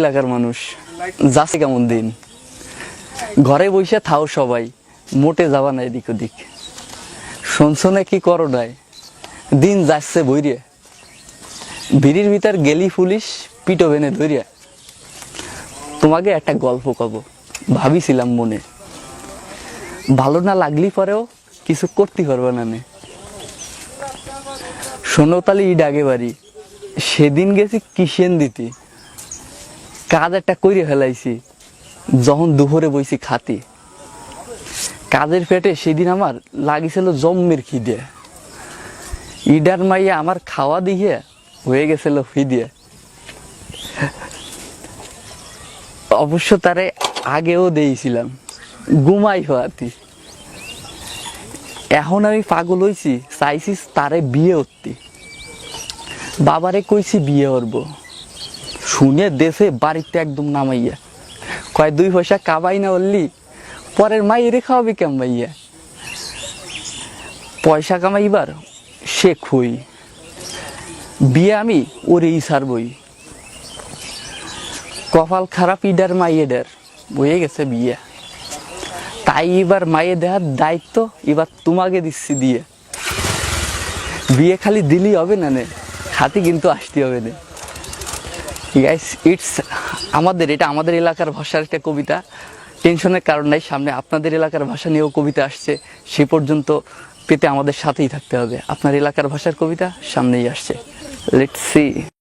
এলাকার মানুষ। যাচ্ছে কেমন দিন? ঘরে বসে থাও সবাই, মোটে যাবা না এদিক ওদিক। শুনছো না কি করো নাই দিন যাচ্ছে বইরে। ভিড়ির ভিতর গেলি পুলিশ পিটো বেনে ধরিয়া। তোমাকে একটা গল্প কব, ভাবিছিলাম মনে। ভালো না লাগলি পরেও কিছু করতে পারবে না নে। শোনো ইড আগে বাড়ি, সেদিন গেছি কিসেন দিতি? কাজ একটা কইরে ফেলাইছি, যখন দুপুরে বইছি খাতি। কাজের পেটে সেদিন আমার লাগিছিল জম্মের খিদে। ইডার মাইয়া আমার খাওয়া দিয়ে হয়ে গেছিল ফিদে। অবশ্য তারে আগেও দিয়েছিলাম, ঘুমাই হওয়াতি। এখন আমি পাগল হইছি চাইছি তারে বিয়ে করতে বাবারে কইছি বিয়ে করব। শুনে দেশে বাড়িতে একদম নামাইয়া কয়, দুই পয়সা কাবাই না বললি পরের মাইরে খাওয়াবি কেম ভাইয়া? পয়সা কামাইবার শেখ হই বিয়ে আমি ওরেই সারবই কপাল খারাপ ইডার মাইয়েডার বয়ে গেছে বিয়ে। তাই এবার মায়ে দেহার দায়িত্ব এবার তোমাকে দিচ্ছি দিয়ে। বিয়ে খালি দিলেই হবে না নে খাতি কিন্তু আসতে হবে না। গাইস ইটস আমাদের, এটা আমাদের এলাকার ভাষার একটা কবিতা। টেনশনের কারণ নাই, সামনে আপনাদের এলাকার ভাষা নিয়েও কবিতা আসছে। সে পর্যন্ত পেতে আমাদের সাথেই থাকতে হবে। আপনার এলাকার ভাষার কবিতা সামনেই আসছে। Let's see